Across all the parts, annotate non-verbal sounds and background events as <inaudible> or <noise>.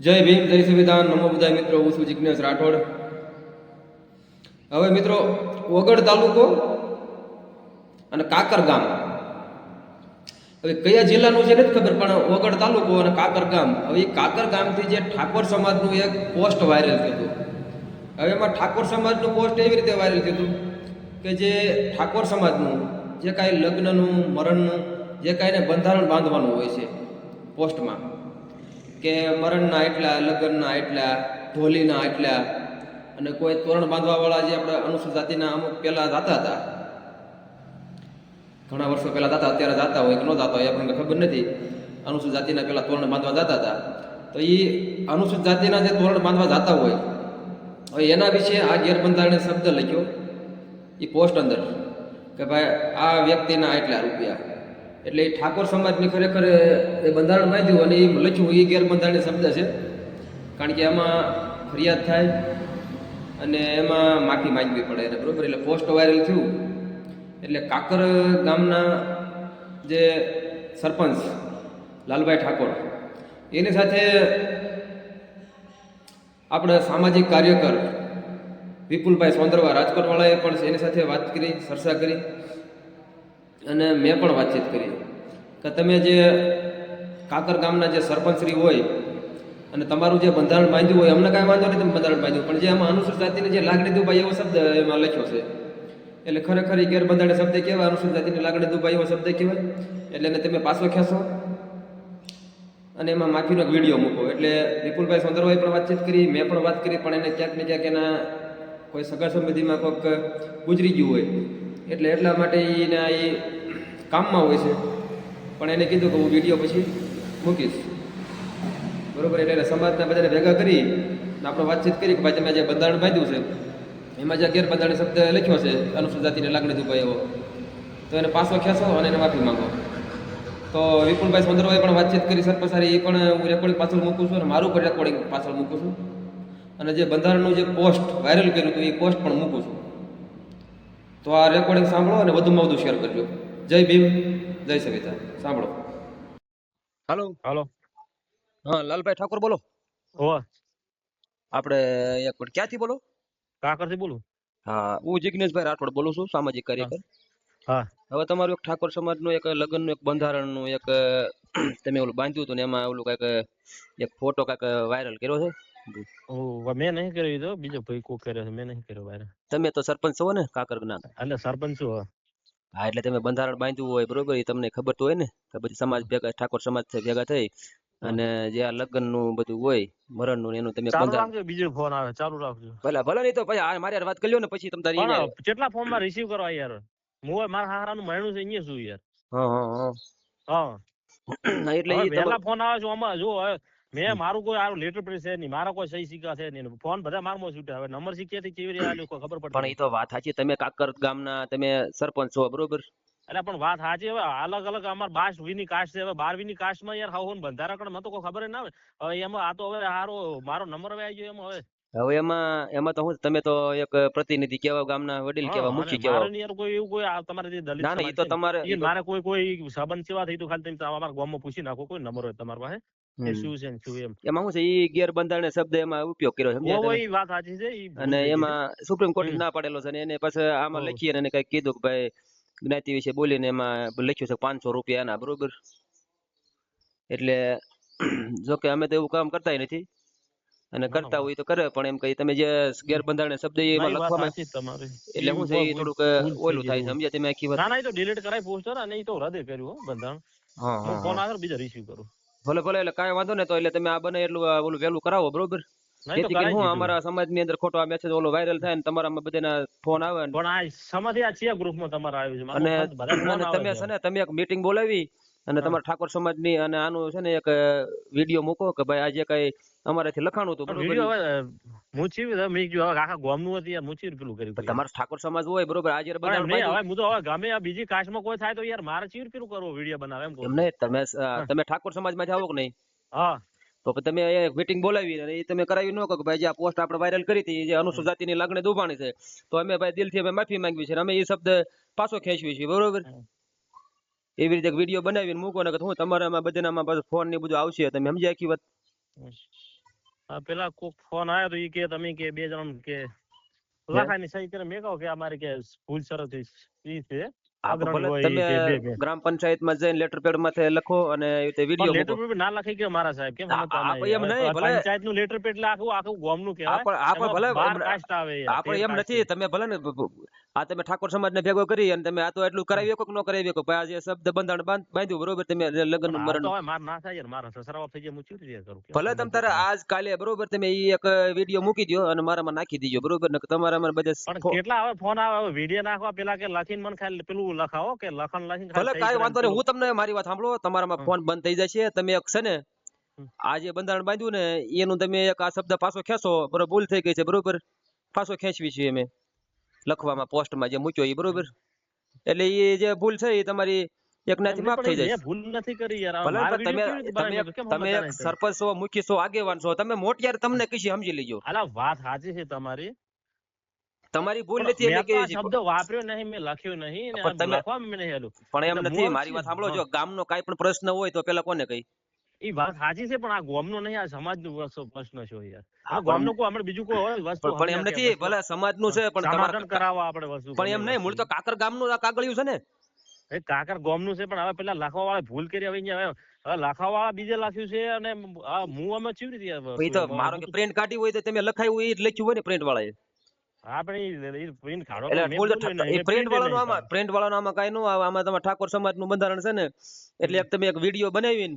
જય ભીમ, જય સંવિધાન. નમો બધા મિત્રો, હું છું જિજ્ઞેશ રાઠોડ. હવે મિત્રો ઓગડ તાલુકો અને કાકર ગામ. હવે કયા જિલ્લાનું છે નથી ખબર, પણ ઓગડ તાલુકો અને કાકર ગામ. હવે એ કાકર ગામથી જે ઠાકોર સમાજનું એક પોસ્ટ વાયરલ થયું હવે એમાં ઠાકોર સમાજનું પોસ્ટ એવી રીતે વાયરલ થયું કે જે ઠાકોર સમાજનું, જે કાંઈ લગ્નનું, મરણનું, જે કાંઈને બંધારણ બાંધવાનું હોય છે પોસ્ટમાં. કે મરણના એટલા, લગ્નના એટલા ઢોલીના એટલા અને કોઈ તોરણ બાંધવાવાળા જે આપણે અનુસૂચિત જાતિના અમુક પહેલાં જાતા હતા, ઘણા વર્ષો પહેલાં જાતા, અત્યારે જાતા હોય કે ન જાતા હોય આપણને ખબર નથી. અનુસૂચિત જાતિના પહેલાં તોરણ બાંધવા જતા હતા. તો એ અનુસૂચિત જાતિના જે તોરણ બાંધવા જતા હોય, હવે એના વિશે આ ગેરબંધારણીય શબ્દ લખ્યો. એ પોસ્ટ અંદર કે ભાઈ આ વ્યક્તિના આટલા રૂપિયા. એટલે એ ઠાકોર સમાજની ખરેખર એ બંધારણ માંધ્યું અને એ લખ્યું એ ગેરબંધારણીય શબ્દ છે. કારણ કે એમાં ફરિયાદ થાય અને એમાં માફી માંગવી પડે એને બરોબર, એટલે પોસ્ટ વાયરલ થયું. એટલે કાકર ગામના જે સરપંચ લાલભાઈ ઠાકોર, એની સાથે આપણા સામાજિક કાર્યકર વિપુલભાઈ સોંદરવા, રાજકોટવાળાએ પણ એની સાથે વાત કરી, ચર્ચા કરી. અને મેં પણ વાતચીત કરી. કે તમે જે કાકર ગામના જે સરપંચશ્રી હોય અને તમારું જે બંધારણ બાંધ્યું હોય, અમને કાંઈ વાંધો નહીં તમે બંધારણ બાંધ્યું, પણ જે આમાં અનુસૂચિત જાતિની જે લાગણી દુભાઈ એવો શબ્દ એમાં લખ્યો છે. એટલે ખરેખર એ ગેરબંધારણ શબ્દ કહેવાય, અનુસૂચિત જાતિની લાગણી દુભાઈ એવો શબ્દ કહેવાય. એટલે એને તમે પાછો ખેંચો અને એમાં માફીનો વીડિયો મૂકો. એટલે વિપુલભાઈ સુંદરભાઈ પણ વાતચીત કરી, મેં પણ વાત કરી, પણ એને ક્યાંક ને ક્યાંક એના કોઈ સગા સંબંધીમાં કોઈક ગુજરી ગયું હોય. એટલે એટલા માટે એના એ કામમાં હોય છે. પણ એને કીધું કે હું વીડિયો પછી મૂકીશ. બરોબર, એટલે સમાજના બધાને ભેગા કરી આપણે વાતચીત કરી કે ભાઈ તમે જે બંધારણ બાંધ્યું છે, એમાં જે ગેરબંધારણ શબ્દ લખ્યો છે, અનુસૂચિત જાતિને લાગણી દુભાઈ એવો, તો એને પાછો ખેંચો અને એને માફી માંગો. તો વિપુલભાઈ સુંદરભાઈ પણ વાતચીત કરી સરપંચ સારી એ પણ હું રેકોર્ડિંગ પાછળ મૂકું છું અને મારું પણ રેકોર્ડિંગ પાછળ મૂકું છું. અને જે બંધારણનું જે પોસ્ટ વાયરલ કર્યું હતું, એ પોસ્ટ પણ મૂકું છું. તો આ રેકોર્ડિંગ સાંભળો અને વધુમાં વધુ શેર કરજો. જય ભીમ જય સવિતા. સાંભળો. હાલો? હાલો. હા લાલભાઈ ઠાકોર બોલો. આપણે એક મિનિટ ક્યાંથી બોલો? કાકરથી બોલું? હા હું જિજ્ઞેશભાઈ રાઠોડ બોલું છું સામાજિક કાર્યકર. હા. હવે તમારું એક ઠાકોર સમાજનું એક લગ્નનું એક બંધારણનું એક તમે ઓલું બાંધ્યું હતું ને એમાં ઓલું કાંઈક એક ફોટો કાંઈક વાયરલ કર્યો છે? મેં નહીં કર્યો તો બીજો ભાઈ કો કર્યો છે મેં નહીં કર્યો બારે તમે તો સરપંચ છો ને કાકર ના એટલે સરપંચ છો હા એટલે તમે બંધારણ બાંધ્યું હોય બરોબર એ તમને ખબર તો હોય ને કે પછી સમાજ ભેગા ઠાકોર સમાજ ભેગા થઈ અને જે આ લગ્નનું બધું હોય મરણનું એનું તમે ચાલુ રાખજો બીજો ફોન આવે ચાલુ રાખજો ભલે ભલે નહીં તો પછી આ મારી વાત કરી લ્યો ને પછી તમે તારી કેટલા ફોનમાં રિસીવ કરવા યાર હું મારા નું મહિનું છે અહીંયા શું યાર હા હા હા એટલે વહેલા ફોન આવે છે આમાં જો મેં મારું કોઈ આ લેટર પેડ છે નહીં મારા કોઈ સહી સિક્કા છે નહીં ફોન બધા મારમો છૂટે. હવે નંબર શીખ્યાથી કેવી રીતે આલ્યો કોઈ ખબર પણ એ તો વાત સાચી તમે કાકર ગામના તમે સરપંચ છો બરોબર? એટલે પણ વાત સાચી હવે અલગ અલગ અમાર બાર વીની કાસ્ટ છે. હવે બાર વીની કાસ્ટમાં યાર હાવ બંધારા કણ મને તો કોઈ ખબર ના હોય. હવે એમાં આ તો હવે હારો મારો નંબર હવે આવી ગયો એમાં હવે. હવે એમાં એમાં તો હું તમે તો એક પ્રતિનિધિ કેવા ગામના વડીલ કેવા મુખી કેવા ને યાર કોઈ એવું કોઈ તમારે જે દલિત ના ના એ તો તમારે મારે કોઈ કોઈ સંબંધ સેવા થઈ તો ખાલી તમે અમારા ગામમાં પૂછી નાખો કોઈ નંબર હોય તમારા પાસે. એ શું છે ને શું એમ. એમાં શું છે ઈ ગેરબંધારણ શબ્દ એમાં ઉપયોગ કર્યો વાત સાચી છે અને. એમાં સુપ્રીમ કોર્ટે ના પાડેલો છે એને પછી આમાં ઓહ. લખી અને કંઈક કીધું કે ભાઈ જ્ઞાતિ વિશે બોલીને એમાં લખ્યું છે પાંચસો રૂપિયા એના બરોબર? એટલે <clears throat> જો કે અમે તો એવું કામ કરતા નથી. અને કરતા હોય તો કરે પણ એમ કઈ તમે જે ગેરબંધારણ શબ્દ ના, એમાં લખવામાં એટલે હું છે એ થોડુંક ઓલું થાય સમજ્યા તમે આખી વાત? ના ના એ તો ડિલીટ કરાય પોસ્ટર અને એ તો રદ કર્યું બંધારણ. હા ફોન આગળ બીજા રિસીવ કરું. ભલે ભલે એટલે કાંઈ વાંધો ને તો એટલે તમે આ બને એટલું ઓલું વહેલું કરાવો બરોબર? જેથી કરીને હું અમારા સમાજની અંદર ખોટો આ મેસેજ ઓલો વાયરલ થાય ને તમારામાં બધાના ફોન આવે પણ આ સમાજ આ છે ગ્રુપમાં તમારા આવ્યું છે અને તમે છે. ને તમે એક મીટિંગ બોલાવી અને. તમારા ઠાકોર સમાજની અને આનું છે ને એક વીડિયો મૂકો કે ભાઈ આજે કઈ અમારાથી લખાણું હતું. મેં કીધું આખા ગામનું હતું યાર પેલું કર્યું. તમારો ઠાકોર સમાજ હોય બરોબર આજે બધા હવે હું તો હવે ગમે આ બીજી કાસ્ટમાં કોઈ થાય તો યાર મારે ચીર પેલું કરવો વીડિયો બનાવે એમ કહું નહીં તમે તમે ઠાકોર સમાજમાંથી આવો કે નહીં? હા. તો તમે એક મીટિંગ બોલાવી અને એ તમે કરાવી ન કહો કે ભાઈ જે આ પોસ્ટ આપણે વાયરલ કરી હતી જે અનુસૂચિત જાતિની લાગણી દુભાણી છે તો અમે ભાઈ દિલથી અમે માફી માંગવી છે અમે એ શબ્દ પાછો ખેંચવી છે બરોબર. એવી રીતે વીડિયો બનાવીને મૂકો ને હું તમારામાં બધાનામાં પાછું ફોન ને બધું આવશે તમે સમજ્યા આખી વાત? પેલા કોક ફોન આવ્યો તો ઈ કે તમે કે બે જણ કે. લખાની સહી કરે મેં કહો કે અમારે કે ભૂલ શરત ઈ છે તમે ગ્રામ પંચાયતમાં જઈને લેટર પેડમાં લખો અને એ વીડિયો લેટર પેડ ના લખી ગયો મારા સાહેબ કેમ? એમ નહીં, ભલે- પંચાયતનું લેટર પેડ લાખું આખું આખું ગામનું કહેવાય. આપણે ભલે આપણે એમ નથી તમે ભલે ને આ તમે ઠાકોર સમાજને ભેગો કરી અને તમે આ તો એટલું કરાવી શકો કે ન કરાવી શકો. ભાઈ આ જે શબ્દ બંધારણ બાંધ્યું બરોબર? તમે લગ્ન મરણ ભલે તમે તારે આજ કાલે બરોબર? તમે એ એક વીડિયો મૂકી દો અને મારામાં નાખી દીજો બરોબર? ને તમારામાં બધા કેટલા હવે ફોન આવે વીડિયો નાખવા પેલા કે લખીને મને ખાલી પેલું લખાવો કે લખન લખીને ભલે કાંઈ વાંધો નહીં હું તમને મારી વાત સાંભળો તમારામાં. ફોન બંધ થઈ જશે. તમે એક છે ને આ જે બંધારણ બાંધ્યું ને એનું તમે એક આ શબ્દ પાછો ખેંચો બરોબર ભૂલ થઈ ગઈ છે બરોબર? પાછો ખેંચવી છે અમે. લખવામાં પોસ્ટમાં જે મૂક્યો એ બરોબર? એટલે એ જે ભૂલ છે એ તમારી એક નાથી માફ થઈ પણ જાય ભૂલ નથી કરી યાર. ભલે મારો પણ તમે video કેવી રીતે તમે બનાવી એક- કેમ તમે સમજતા એક નહીં તમે? સરપંચ છો આગેવાન છો. તમે મોટિયાર તમને કીધી સમજી લેજો. અલા વાત સાચી છે તમારી. તમારી ભૂલ નથી એટલે કે શબ્દ વાપર્યો નહીં મેં લખ્યો નહીં. પણ તમે- લખવામાં મેં નહીં હેલું પણ એમ નથી મારી વાત સાંભળો છો જો ગામનો કાઈ પણ પ્રશ્ન હોય તો પેલા કોને કહી? એ વાત સાચી છે પણ આ ગોમનો નહીં આ સમાજનો પ્રશ્ન છે યાર. આ ગોમનો કોઈ આપણે બીજું કોઈ હોય વસ્તુ પણ એમ નથી ભલે સમાજનું છે પણ સમાધાન કરાવવા આપણે વસ્તુ પણ એમ નહીં મૂળ તો કાકર ગામનું આ કાગળિયું છે ને. એ કાકર ગોમનું છે પણ હવે પેલા લખવા વાળા ભૂલ કરી હવે અહીંયા હવે લખવા વાળા બીજે લખ્યું છે અને આ હું અમે કેવી રીતે આ તો મારો કે પ્રિન્ટ કાઢી હોય તો તમે લખાયું હોય એ લખ્યું હોય ને પ્રિન્ટ વાળાએ. એ પ્રિન્ટ વાળાનું આમાં કઈ નું આમાં તમે ઠાકોર સમાજનું બંધારણ છે ને. એટલે એક તમે એક વીડિયો બનાવીને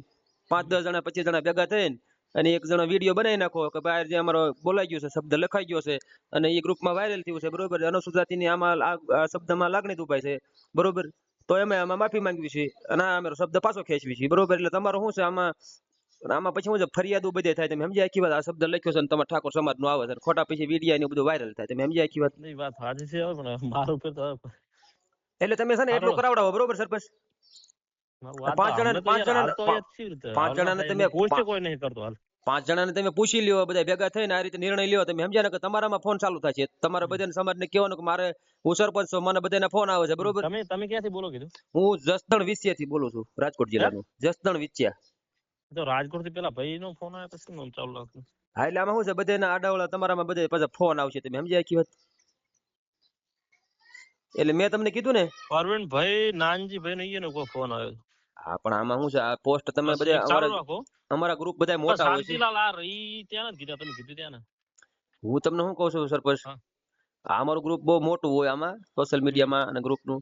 પાંચ દસ જણા પચીસ જણા ભેગા થઈને અને એક જણો વીડિયો બનાવી નાખો કે ભાઈ જે અમારો બોલાઈ ગયો છે શબ્દ લખાઈ ગયો છે અને એ ગ્રુપમાં વાયરલ થયું છે બરોબર? અનુસૂચિત જાતિની આમાં આ શબ્દમાં લાગણી દુભાઈ છે બરોબર? તો એમે આમાં માફી માંગવી છે અને આ અમારો શબ્દ પાછો ખેંચવી છે બરોબર? એટલે તમારો શું છે? આમાં આમાં પછી હું છે? ફરિયાદો બધે થાય તમે સમજી આખી વાત આ શબ્દ લખ્યો છે ને તમારા ઠાકોર સમાજ નો આવે છે ખોટા પછી વિડીયા ને બધું વાયરલ થાય તમે સમજી આખી વાત? નહીં, વાત સાચી છે પણ મારું ઉપર તો એટલે તમે છે ને એટલું કરાવડાવો બરોબર સરપંચ? પાંચ જણા- પાંચ જણા- જણાને તમે એની પોસ્ટ પા- કોઈ નહીં કરતો હાલ. પાંચ જણાને તમે પૂછી લ્યો બધા ભેગા થઈને આ રીતે નિર્ણય લ્યો તમે સમજ્યા ને કે તમારામાં ફોન ચાલુ છે. તમારા બધાને સમાજને કહેવાનું કે મારે હું સરપંચ છું મને બધાને ફોન આવે છે બરોબર? તમે તમે ક્યાંથી બોલો કીધું? હું જસદણ વિસિયા થી બોલું છું રાજકોટ જિલ્લાનું. જસદણ વિસિયા તો રાજકોટથી પેલા ભાઈ નો ફોન આવ્યો પછી નામ ચાલુ રાખ્યું હા એટલે આમાં શું છે બધાના આડાવડા તમારામાં બધે પાછા ફોન આવશે તમે સમજ્યા આખી વાત એટલે મેં તમને કીધું ને પરવીન ભાઈ નાનજી ભાઈ નો કોઈ ફોન આવ્યો. હા પણ આમાં શું છે? આ પોસ્ટ તમે બધા અમારા અમારા ગ્રુપ બધા મોટા હોય છે. શાંતિલાલ આ ઈ ત્યાં કીધા તમે કીધું ત્યાં ને. હું તમને શું કહું છું સરપંચ? આ અમારું ગ્રુપ બહુ મોટું હોય આમાં સોશિયલ મીડિયામાં અને ગ્રુપનું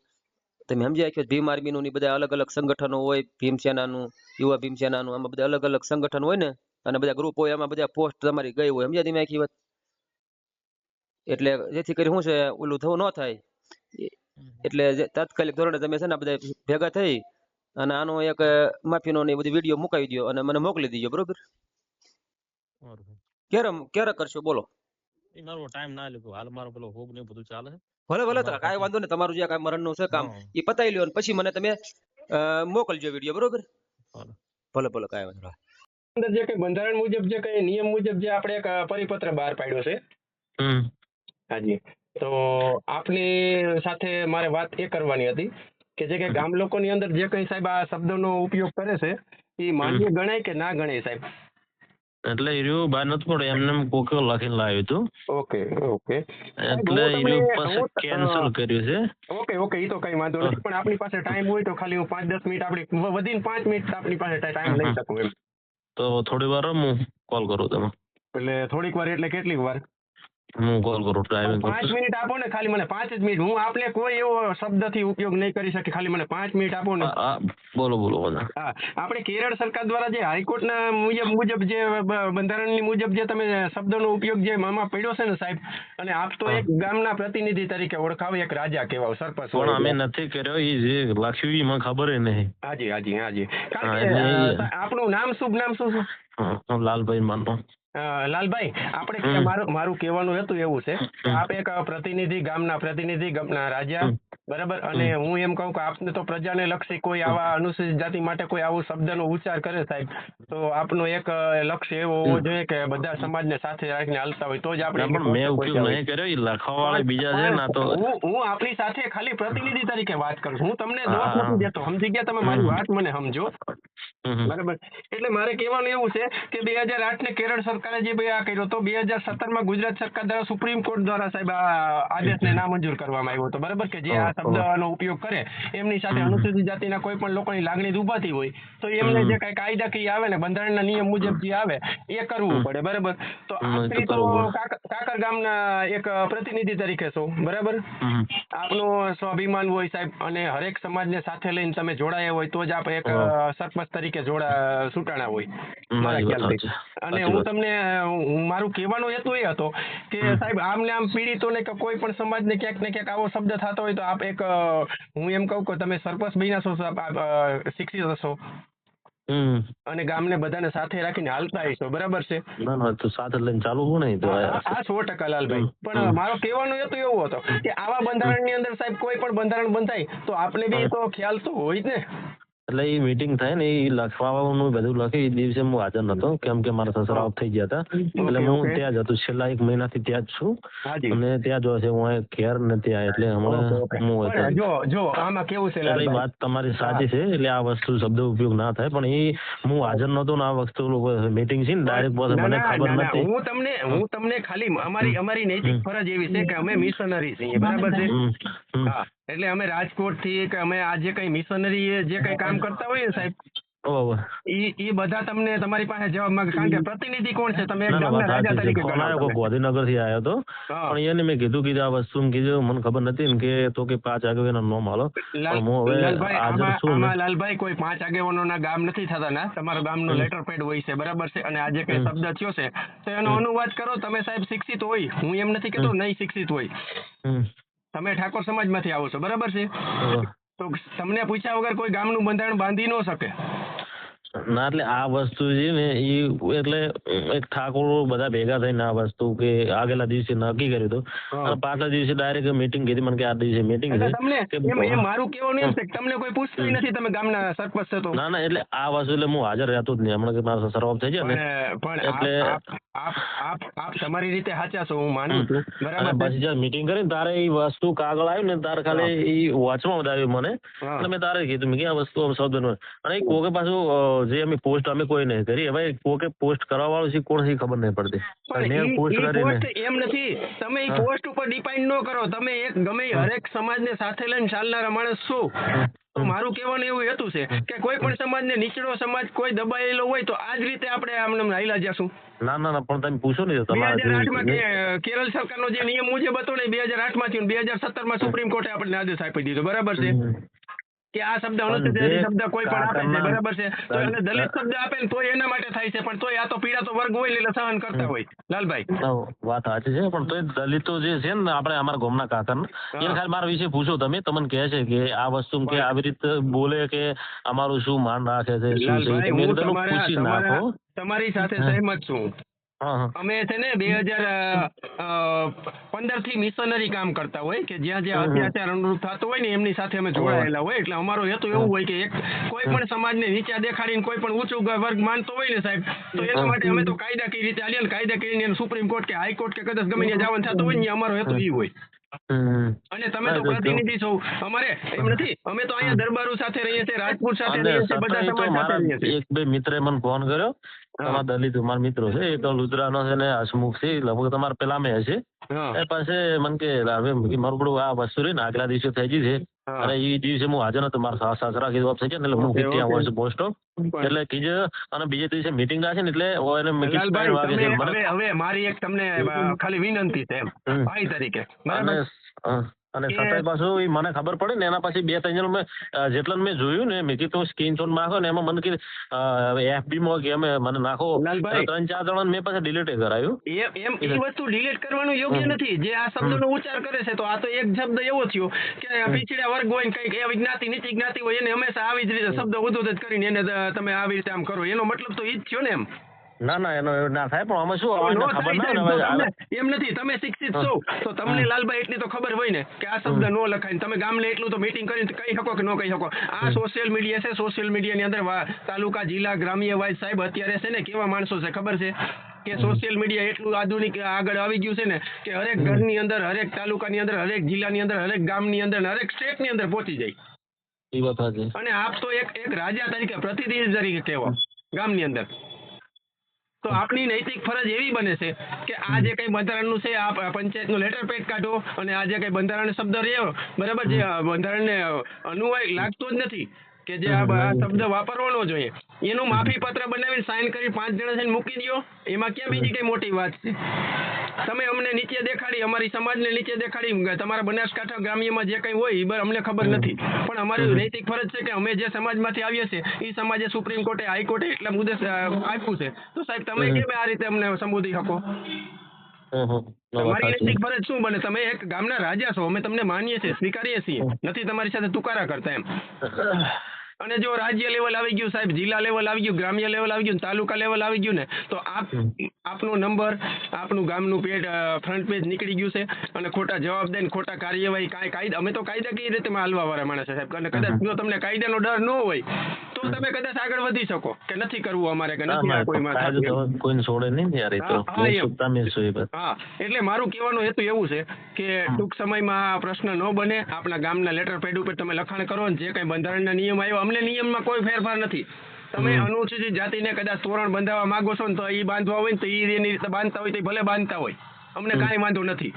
તમે સમજી રાખ્યો ભીમ આર્મીનું ને બધા અલગ અલગ સંગઠનો હોય ભીમ સેનાનું યુવા ભીમ સેનાનું આમાં બધા અલગ અલગ સંગઠન હોય ને અને બધા ગ્રુપ હોય એમાં બધા પોસ્ટ તમારી ગઈ હોય. સમજ્યા તમે આખી વાત? એટલે જેથી કરી શું છે ઓલું થવું ન થાય. એટલે તાત્કાલિક ધોરણે તમે છે ને બધા ભેગા થઈ અને આનો એક માફીનો ને બધી વીડિયો મુકાવી દો અને મને મોકલી દીજો બરોબર. ક્યારે ક્યારે કરશો? બોલો. મારો ટાઈમ ના લીધો હાલ મારો પેલો હોગ ને બધું ચાલે ભલે ભલે તો કાંઈ વાંધો નહીં. તમારું જે કાંઈ મરણનું છે કામ એ પતાવી લ્યો અને પછી મને તમે મોકલજો વીડિયો બરોબર? ભલે. ભલે ભલે કાંઈ વાંધો અંદર જે કઈ બંધારણ મુજબ જે કઈ નિયમ મુજબ જે આપણે એક પરિપત્ર બહાર પાડ્યો છે. હાજી. તો આપની સાથે મારે વાત એ કરવાની હતી કે જે કે ગામ લોકોની અંદર જે કઈ સાહેબ આ શબ્દનો ઉપયોગ કરે છે એ માન્ય ગણાય કે ના ગણાય સાહેબ? એટલે એ રહ્યું બહાર નથી પડે એમને એમ કોકે લખીને લાવ્યું હતું. Okay okay. એટલે હું એ પછી કેન્સલ કર્યું છે. ઓકે ઓકે એ તો કઈ વાંધો નથી પણ આપણી પાસે ટાઈમ હોય તો ખાલી હું પાંચ દસ મિનિટ આપણી વધીને પાંચ મિનિટ આપણી પાસે ટાઈમ લઈ શકું એમ. તો થોડી વાર હું કોલ કરું તમે એટલે થોડીક વાર એટલે કેટલીક વાર? હું કોલ કરું ડ્રાઇવિંગ પાંચ મિનિટ આપો ને ખાલી મને પાંચ જ મિનિટ. હું આપને કોઈ એવો શબ્દથી ઉપયોગ નહીં કરી શકે ખાલી મને પાંચ મિનિટ આપો ને. બોલો બોલો હા. આપણે કેરળ સરકાર દ્વારા જે હાઈકોર્ટના મુજબ મુજબ જે બંધારણની મુજબ જે તમે શબ્દનો ઉપયોગ જે મામા પડ્યો છે ને સાહેબ અને આપ તો. એક ગામના પ્રતિનિધિ તરીકે ઓળખાવ એક રાજા કહેવાવ સરપંચ પણ અમે નથી કર્યો એ જે લખ્યું મને ખબર નહીં. હાજી હાજી હાજી. આપનું નામ શુભ નામ શું છે? લાલભાઈ માનો. અ, લાલભાઈ આપણે મારું મારું કહેવાનું હતું એવું છે. આપ એક પ્રતિનિધિ ગામના પ્રતિનિધિ ગામના રાજા. બરાબર? અને હું એમ કહું કે આપને તો પ્રજાને લક્ષી કોઈ આવા અનુસૂચિત જાતિ માટે કોઈ આવો શબ્દનો ઉચ્ચાર કરે સાહેબ. તો આપનો એક લક્ષ્ય એવો હોવો જોઈએ કે બધા સમાજને સાથે રાખીને હાલતા હોય તો જ આપણે પણ મેં ઉપયોગ નહીં કર્યો એ લખવા બીજા છે ને તો હું હું આપની સાથે ખાલી પ્રતિનિધિ તરીકે વાત કરું છું. હું તમને દોષ. નથી દેતો. સમજી ગયા તમે મારી વાત મને સમજો. બરાબર? એટલે મારે કહેવાનું એવું છે કે બે હજાર આઠ ને કેરળ સરકારે જે ભાઈ આ કર્યો તો બે હજાર સત્તરમાં ગુજરાત સરકાર દ્વારા સુપ્રીમ કોર્ટ દ્વારા સાહેબ આ આદેશને <coughs> નામંજૂર કરવામાં આવ્યો હતો. બરાબર? કે જે આ શબ્દનો ઉપયોગ કરે. એમની સાથે અનુસૂચિત જાતિના કોઈ પણ લોકોની લાગણી દુભાતી હોય તો એમને જે કઈ કાયદાકીય આવે ને બંધારણના નિયમ મુજબ જે આવે એ કરવું પડે બરાબર? તો આપણી કાકર ગામના એક પ્રતિનિધિ તરીકે છો બરાબર. આપનું સ્વાભિમાન હોય સાહેબ અને હરેક સમાજને સાથે લઈને તમે જોડાયા હોય તો જ આપ એક સરપંચ તરીકે જોડા સુટાણા હોય. મારા ખ્યાલથી. અને હું તમને મારું કહેવાનો હેતુ એ હતો કે સાહેબ આમને આમ પીડિતોને કે કોઈ પણ સમાજને ક્યાંક ને ક્યાંક આવો શબ્દ થતો હોય તો આપ એક હું એમ કહું કે તમે સરપંચ બન્યા છો આપ, શિક્ષિત હશો. અને ગામને બધાને સાથે રાખીને હાલતા હશો બરાબર છે? ના ના તો સાથે લઈને ચાલુ હું નહીં તો. આ સો ટકા લાલભાઈ. પણ મારો કહેવાનો હેતુ એવો હતો કે આવા બંધારણની અંદર સાહેબ કોઈ પણ બંધારણ બંધાય તો આપણે બી તો ખ્યાલ તો હોય જ ને. એટલે એ મીટિંગ થાય ને એ લખવાનું બધું લખી એ દિવસે હું હાજર નતો કેમ કે મારા સસરા ઓફ થઈ ગયા હતા. એટલે હું ત્યાં જ હતો છેલ્લા એક મહિનાથી ત્યાં જ છું. અને ત્યાં જો છે હું ઘેર ને ત્યાં એટલે હમણાં. હું હતો જો. જો આમાં કેવું છે એટલે વાત તમારી સાચી છે એટલે આ વસ્તુ શબ્દ ઉપયોગ ના થાય પણ એ હું હાજર નતો ને આ વસ્તુ મીટિંગ છે ને ડાયરેક્ટ બોસ મને ખબર. નથી. હું તમને હું. તમને ખાલી અમારી અમારી નૈતિક ફરજ એવી છે કે અમે મિશનરી છીએ બરાબર છે. હા. એટલે અમે રાજકોટથી કે અમે આ જે કઈ મિશનરી જે કઈ કામ કરતા હોઈએ ને સાહેબ ઈ ઈ બધા તમને તમારી પાસે જવાબ માંગે. કારણ કે પ્રતિનિધિ કોણ છે? તમે ના ના. ગાંધીનગરથી આવ્યો? હતો. પણ એને મેં કીધું કે આ વસ્તુ કીધું મને ખબર નથી કે તો કે પાંચ વાગે નો હું હવે લાલભાઈ, હાજર છું લાલભાઈ કોઈ પાંચ આગેવાનોના ગામ નથી થતા ના. તમારા ગામ નો લેટર પેડ હોય છે બરાબર છે? અને આજે કઈ શબ્દ થયો છે તો એનો અનુવાદ કરો. તમે સાહેબ શિક્ષિત હોય. હું એમ નથી કહેતો. નહીં શિક્ષિત હોય. તમે ઠાકોર સમાજમાંથી આવો છો. બરાબર છે? તો તમને પૂછ્યા વગર કોઈ ગામનું બંધારણ બાંધી ન શકે. ના એટલે આ વસ્તુ છે ને એ એટલે એક ઠાકોર બધા ભેગા થઈને આ વસ્તુ કે આગલા દિવસે નક્કી કર્યું હતું. અને પાછલા દિવસે ડાયરેક્ટ મીટિંગ કીધી મને કે આ દિવસે મીટિંગ છે. મારું કહેવાનું એમ છે તમને કોઈ પૂછતું નથી તમે ગામના સરપંચ છો તો. ના ના એટલે આ વસ્તુ એટલે હું હાજર રહેતો જ નહીં. હમણાં કે મારા off થઈ જાય ને. એટલે આપ આપ તમારી રીતે સાચા છો હું માનું છું. બરાબર પછી જ્યારે મીટિંગ કરીને તારે એ વસ્તુ કાગળ આવ્યું ને તારે ખાલી એ વોચમાં બતાવ્યું મને. એટલે મેં તારે કીધું કે આ વસ્તુ શબ્દ અને એ કોકે પાછું જે અમે પોસ્ટ અમે કોઈ નહીં કરી. હવે કોકે પોસ્ટ કરવા વાળો છે કોણ છે ખબર નહીં પડતી. પણ મેં પોસ્ટ કરીને એમ નથી. તમે એ પોસ્ટ ઉપર ડિપેન્ડ ન કરો. તમે એક ગમે હરેક સમાજને સાથે લઈને ચાલનારા માણસ છો. તો મારું કહેવાનું એવું હેતુ છે કે કોઈ પણ સમાજને નીચેનો સમાજ કોઈ દબાયેલો હોય તો આ જ રીતે આપણે આમને આમ હાલ્યા જશું. ના ના ના પણ તમે પૂછો નહીં તમારે કેરળ સરકારનો જે નિયમ મુજબ હતો ને બે હજાર આઠમાં થયું બે હજાર સત્તરમાં સુપ્રીમ કોર્ટે આપણને આદેશ આપી દીધો. બરાબર છે. કે આ શબ્દ અનુસૂચિત શબ્દ કોઈ પણ આપે છે બરાબર છે? તો એને દલિત શબ્દ આપે ને તોય એના માટે થાય છે પણ તોય આ તો પીડાતો વર્ગ હોય એટલે સહન કરતા હોય. લાલભાઈ. વાત સાચી છે પણ તોય દલિતો જે છે ને આપણે અમારા ગામના કાકા ને એને ખાલી મારા વિશે પૂછો તમે તમને કહે છે કે આ વસ્તુ કે આવી રીતે બોલે કે અમારું શું માન રાખે છે શું છે? તમે હું તમે તમારા પૂછી નાખો. તમારી સાથે સહેમત છું. અમે છે ને બે હજાર પંદરથી મિશનરી કામ કરતા હોય કે જ્યાં જ્યાં અત્યાચાર અનુરૂપ થતો હોય ને એમની સાથે અમે જોડાયેલા હોય. એટલે અમારો હેતુ એવું હોય કે એક કોઈ પણ સમાજને નીચા દેખાડીને કોઈ પણ ઊંચું વર્ગ માનતો હોય ને સાહેબ તો એના માટે અમે તો કાયદાકીય રીતે આલીએ ને કાયદાકીય એને સુપ્રીમ કોર્ટ કે હાઈકોર્ટ કે કદાચ ગમે ત્યાં જવાનું થતું હોય ને અમારો હેતુ એ હોય. અને તમે તો પ્રતિનિધિ છો. અમારે એમ નથી અમે તો અહીંયા દરબારો સાથે રહીએ છીએ રાજપૂત સાથે રહીએ છીએ બધા સમાજ સાથે રહીએ છીએ. એક બે મિત્રે મને ફોન કર્યો. તમારા દલિત મારા મિત્રો છે એક લુદ્રાનો છે ને હસમુખ છે લગભગ તમારા પેલા મેં હશે એ પાસે મને કે હવે મારું બધું આ વસ્તુ રહી ને આગલા દિવસે થઈ ગઈ છે. અને એ દિવસે હું હાજર નતો મારા સાસ સાસરા કીધું આપશે એટલે હું ત્યાં. હોય છે પોસ્ટ એટલે કીધું અને બીજે દિવસે મીટિંગ રાખે ને એટલે એને હવે હવે મારી એક તમને ખાલી વિનંતી છે એમ ભાઈ તરીકે. બરાબર? અને છતાંય પાછું મને ખબર પડે ને એના પછી બે ત્રણ જણ મેં જેટલા મેં જોયું ને મેં કીધું સ્ક્રીનશોટ નાખો ને એમાં મને કીધું એફબી માં કે મને નાખો. ત્રણ ચાર જણા મેં પાછા ડિલીટ કરાયું. એમ એ વસ્તુ ડિલીટ કરવાનું યોગ્ય નથી. જે આ શબ્દનો ઉચ્ચાર કરે છે તો આ તો એક શબ્દ એવો થયો કે પીછડ્યા વર્ગ હોય ને કંઈક એ જ્ઞાતિ નીચી જ્ઞાતિ હોય એને હંમેશા આવી જ રીતે શબ્દ ઉદ્ધત કરીને એને તમે આવી રીતે આમ કરો. એનો મતલબ તો એ જ થયો ને એમ. ના ના એનો ના થાય પણ આમાં શું નો ખબર ના હવે તમને- એમ નથી તમે શિક્ષિત છો તો તમને લાલભાઈ એટલી તો ખબર હોય ને કે આ શબ્દ નો લખાય તમે ગામલે એટલું તો મીટિંગ કરીને કહી શકો કે ન કહી શકો? આ સોશિયલ મીડિયા છે સોશિયલ મીડિયાની અંદર તાલુકા જિલ્લા ગ્રામ્ય વાઇઝ સાહેબ અત્યારે છે ને કેવા માણસો છે ખબર છે? કે સોશિયલ મીડિયા એટલું આધુનિક આગળ આવી ગયું છે ને કે હરેક ઘરની અંદર હરેક તાલુકાની અંદર હરેક જિલ્લાની અંદર હરેક ગામની અંદર ને હરેક સ્ટેટની અંદર પહોંચી જાય. અને આપ તો એક એક રાજા તરીકે પ્રતિનિધિ તરીકે કહેવા ગામની અંદર. તો આપની નૈતિક ફરજ એવી બને છે કે આ જે કઈ બંધારણનું છે, આ પંચાયતનું લેટર પેડ કાઢો અને આ જે કઈ બંધારણ શબ્દ રહ્યો, બરાબર જે બંધારણને અનુવાય લાગતો જ નથી કે જે આ શબ્દ વાપરવાનો જોઈએ. એનું માફી પત્ર બનાવીને સાઇન કરી પાંચ જણા છે મૂકી દો એમાં ક્યાં બીજી કઈ મોટી વાત છે? તમે અમને નીચે દેખાડી અમારી સમાજને નીચે દેખાડી તમારા બનાસકાંઠા ગ્રામ્યમાં જે કંઈ હોય એ અમને ખબર નથી. પણ અમારી નૈતિક ફરજ છે કે અમે જે સમાજમાંથી આવીએ છીએ એ સમાજે સુપ્રીમ કોર્ટે હાઈકોર્ટે એટલા મુદ્દે આપ્યું છે. તો સાહેબ તમે કેમ આ રીતે અમને સંબોધી શકો. તમારી નૈતિક ફરજ શું બને? તમે એક ગામના રાજા છો અમે તમને માનીએ છીએ સ્વીકારીએ છીએ. નથી તમારી સાથે તુકારા કરતા એમ. અને જો રાજ્ય લેવલ આવી ગયું સાહેબ જિલ્લા લેવલ આવી ગયું ગ્રામ્ય લેવલ આવી ગયું તાલુકા લેવલ આવી ગયું ને તો આપ આપનો નંબર આપનું ગામનું પેજ ફ્રન્ટ પેજ નીકળી ગયું છે અને ખોટા જવાબ દઈને ખોટા કાર્યવાહી કાંઈ કાયદા અમે તો કાયદા કઈ રીતે હાલવા વાળા માણસ છે સાહેબ. અને કદાચ જો તમને કાયદાનો ડર ન હોય તો તમે કદાચ આગળ વધી શકો? કે નથી કરવું અમારે કે નથી. તો કોઈને છોડે નહીં ને યાર એ તો. હા, એ એટલે મારું કહેવાનો હેતુ એવું છે કે ટૂંક સમયમાં આ પ્રશ્ન ન બને. આપણા ગામના લેટર પેડ ઉપર તમે લખાણ કરો ને જે કઈ બંધારણના નિયમ આવ્યો અમને નિયમમાં કોઈ ફેરફાર નથી. તમે અનુસૂચિત જાતિને કદાચ તોરણ બંધાવવા માંગો છો ને તો એ બાંધવા હોય ને તો એની રીતે બાંધતા હોય તો ભલે બાંધતા હોય. અમને કાંઈ વાંધો નથી.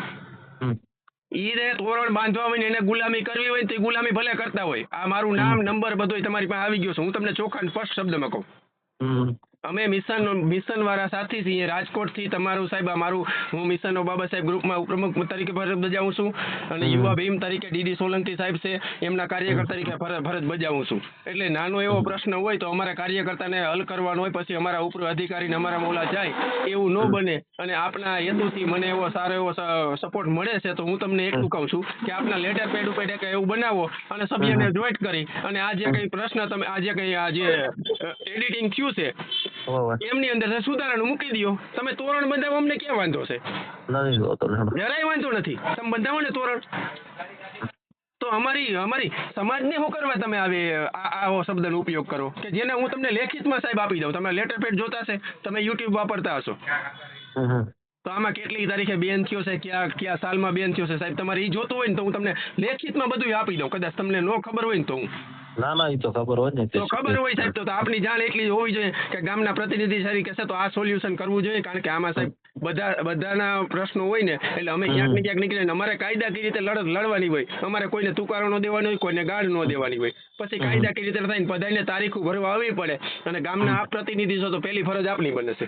ઈને તોરણ બાંધવા હોય ને એને ગુલામી કરવી હોય તો ગુલામી ભલે કરતા હોય. આ મારું નામ નંબર બધું તમારી પાસે આવી ગયો છે. હું તમને ચોખ્ખા ફર્સ્ટ સ્પષ્ટ શબ્દમાં કહું. અમે મિશન મિશન વાળા સાથી છીએ. રાજકોટથી તમારું સાહેબ અમારું હું મિશન બાબા સાહેબ ગ્રુપમાં ઉપપ્રમુખ તરીકે ફરજ બજાવું છું અને યુવા ભીમ તરીકે ડીડી સોલંકી સાહેબ છે. એમના કાર્યકર તરીકે ફરજ બજાવું છું. એટલે નાનો એવો પ્રશ્ન હોય તો અમારા કાર્યકર્તાને હલ કરવાનો હોય પછી અમારા ઉપર અધિકારીને અમારા મોલા જાય એવું ન બને. અને આપના હેતુથી મને એવો સારો એવો સપોર્ટ મળે છે તો હું તમને એટલું કહું છું કે આપના લેટર પેડ ઉપર કે એવું બનાવો અને સભ્યને જોઈન્ટ કરી. અને આ જે કંઈ પ્રશ્ન તમે આ જે કંઈ આ જે એડિટિંગ થયું છે. એમની અંદર સુધારણ મૂકી દો તમે તોરણ બંધાવો અમને ક્યાં વાંધો છે? નથી જોતો જરાય વાંધો નથી. તમે બંધાવો ને તોરણ. તો અમારી અમારી સમાજને શું કરવા તમે આવે આવો શબ્દનો ઉપયોગ કરો? કે જેને હું તમને લેખિતમાં સાહેબ આપી દઉં. તમે લેટર પેડ જોતા હશે તમે યુટ્યુબ વાપરતા હશો. તો આમાં કેટલી તારીખે બેન થયો છે ક્યાં કયા સાલમાં બેન થયો છે? સાહેબ તમારે એ જોતું હોય ને તો હું તમને લેખિતમાં બધું આપી દઉં. કદાચ તમને ન ખબર હોય ને તો હું. ના ના એ તો ખબર હોય ને તો ખબર હોય સાહેબ તો આપની જાણ એટલી હોવી જોઈએ કે ગામના પ્રતિનિધિ સાહેબ કહેશે તો આ સોલ્યુશન કરવું જોઈએ કારણ કે આમાં સાહેબ બધા બધાના પ્રશ્નો હોય ને એટલે અમે ક્યાંક ને ક્યાંક નીકળીને અમારે કાયદાકીય રીતે લડત લડવાની હોય અમારે કોઈને તુકારો ન દેવાની હોય કોઈને ગાળ ન દેવાની હોય. પછી કાયદાકીય રીતે થઈને બધાને તારીખો ભરવા આવવી પડે. અને ગામના આપ પ્રતિનિધિ છો તો પહેલી ફરજ આપની બને છે.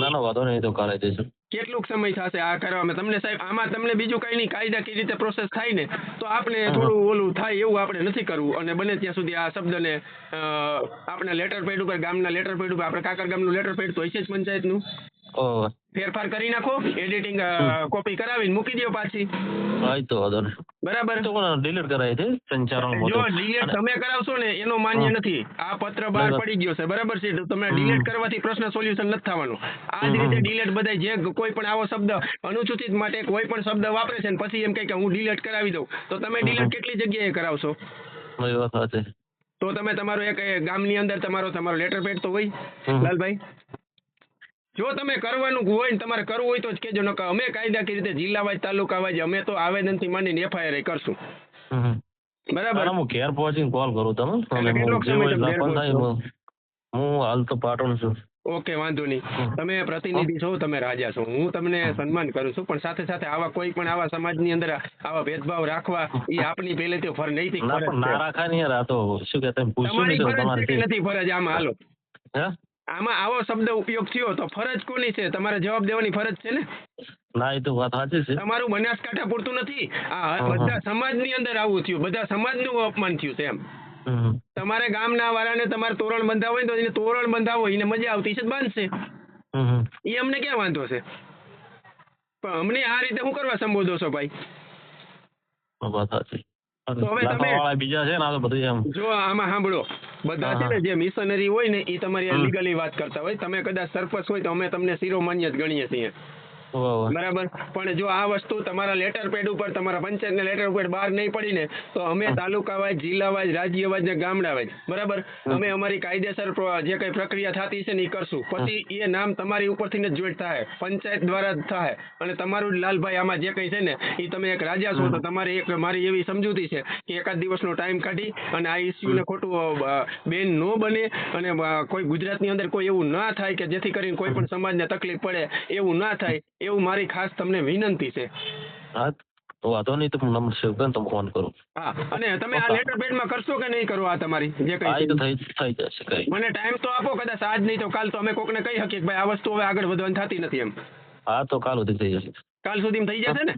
ના ના વાંધો નહીં તો કરાવી દઈશું કેટલુંક સમય થશે આ કરવામાં? તમને સાહેબ આમાં તમને બીજું કઈ નહીં. કાયદાકીય રીતે પ્રોસેસ થાય ને તો આપણે થોડું ઓલું થાય એવું આપણે નથી કરવું. અને બને ત્યાં સુધી આ શબ્દને આપણે લેટર પેડ ઉપર ગામના લેટર પેડ ઉપર આપણે કાકર ગામનું લેટર પેડ તો હશે જ પંચાયતનું? ફેરફાર કરી નાખો એડિટિંગ કોપી કરાવીને મૂકી દો પાછી. હા તો વાંધો નહીં. બરાબર? તો પણ ડિલીટ કરાય છે સંચારણ જો ડિલેટ તમે કરાવશો ને એનો માન્ય નથી. આ પત્ર બહાર પડી ગયો છે. બરાબર છે? તમે ડિલેટ કરવાથી પ્રશ્ન સોલ્યુશન નથી થવાનું. આ જ રીતે ડિલેટ બધાય જે કોઈ પણ આવો શબ્દ અનુસૂચિત માટે કોઈ પણ શબ્દ વાપરે છે ને પછી એમ કહે કે હું ડિલેટ કરાવી દઉં. તો તમે ડીલેટ કેટલી જગ્યાએ કરાવશો? તો તમે તમારો એક ગામની અંદર તમારો તમારો લેટર પેડ તો હોય લાલભાઈ? જો તમે કરવાનું હોય ને તમારે કરવું હોય તો જ કેજો નકર અમે કાયદાકીય રીતે જિલ્લા વાઇઝ તાલુકા વાઇઝ અમે તો આવેદનથી માંડીને એફઆઈઆર કરશું. બરાબર? હું ઘેર પહોંચીને કોલ કરું તમે? હું હાલ તો પાટણ છું. ઓકે વાંધો નહીં. તમે પ્રતિનિધિ છો તમે રાજા છો. હું તમને સન્માન કરું છું પણ સાથે સાથે આવા કોઈ પણ આવા સમાજની અંદર આવા ભેદભાવ રાખવા એ આપની પહેલેથી ફર નૈતિક ના ફરજ પણ ના છે. રાખાય ને યાર આ તો શું કે તમે પૂછ્યું નહીં નથી ફરજ? આમાં હાલો. હે? આમાં આવો શબ્દ ઉપયોગ થયો તો ફરજ કોની છે? તમારે જવાબ દેવાની ફરજ છે ને? ના એ તો વાત સાચી છે. તમારું બનાસકાંઠા પૂરતું નથી? આ. બધા સમાજની અંદર આવું થયું. બધા સમાજનું અપમાન થયું છે એમ. તમારે ગામના વાળાને તમારે તોરણ બંધાવો તો એને તોરણ બંધાવો. એને મજા આવતી છે બાંધશે. એ અમને ક્યાં વાંધો છે? પણ અમને આ રીતે શું કરવા સંબોધો છો ભાઈ? વાત સાચી. તો હવે તમે- બીજા છે ને આ તો બધું એમ. જો આમાં સાંભળો. બધા છે ને જે મિશનરી હોય ને એ તમારી. લીગલી વાત કરતા હોય. તમે કદાચ સરપંચ હોય તો અમે તમને શિરોમાન્ય જ ગણીએ છીએ. બરાબર? પણ જો આ વસ્તુ તમારા લેટર પેડ ઉપર તમારા પંચાયતના લેટર પેડ બહાર નહીં પડીને તો અમે તાલુકા વાઇઝ જિલ્લા વાઇઝ રાજ્ય વાઇઝ ને ગામડા વાઇઝ બરાબર અમે અમારી કાયદેસર જે કઈ પ્રક્રિયા થતી છે ને એ કરશું. પછી એ નામ તમારી ઉપરથી ને જોઈન્ટ થાય. પંચાયત દ્વારા જ થાય. અને તમારું લાલભાઈ આમાં જે કઈ છે ને એ તમે એક રાજા છો તો તમારે એક મારી એવી સમજૂતી છે કે એકાદ દિવસનો ટાઈમ કાઢી અને આ ઇસ્યુને ખોટું બેન ન બને અને કોઈ ગુજરાતની અંદર કોઈ એવું ના થાય કે જેથી કરીને કોઈ પણ સમાજને તકલીફ પડે એવું ના થાય એવું મારી ખાસ તમને વિનંતી છે. હા તો વાંધો નહીં તો હું નંબર સેવ કરીને તમે ફોન કરું. હા અને તમે આ લેટર પેડમાં કરશો કે નહીં કરો આ તમારી જે કઈ તો થઈ થઈ જશે કઈ મને ટાઈમ તો આપો કદાચ આજ નહીં તો કાલ તો અમે કોકને કહી શકીએ કે ભાઈ આ વસ્તુ હવે આગળ વધવાની થતી નથી એમ. હા તો કાલ સુધી થઈ જશે. કાલ સુધીમાં થઈ જશે ને?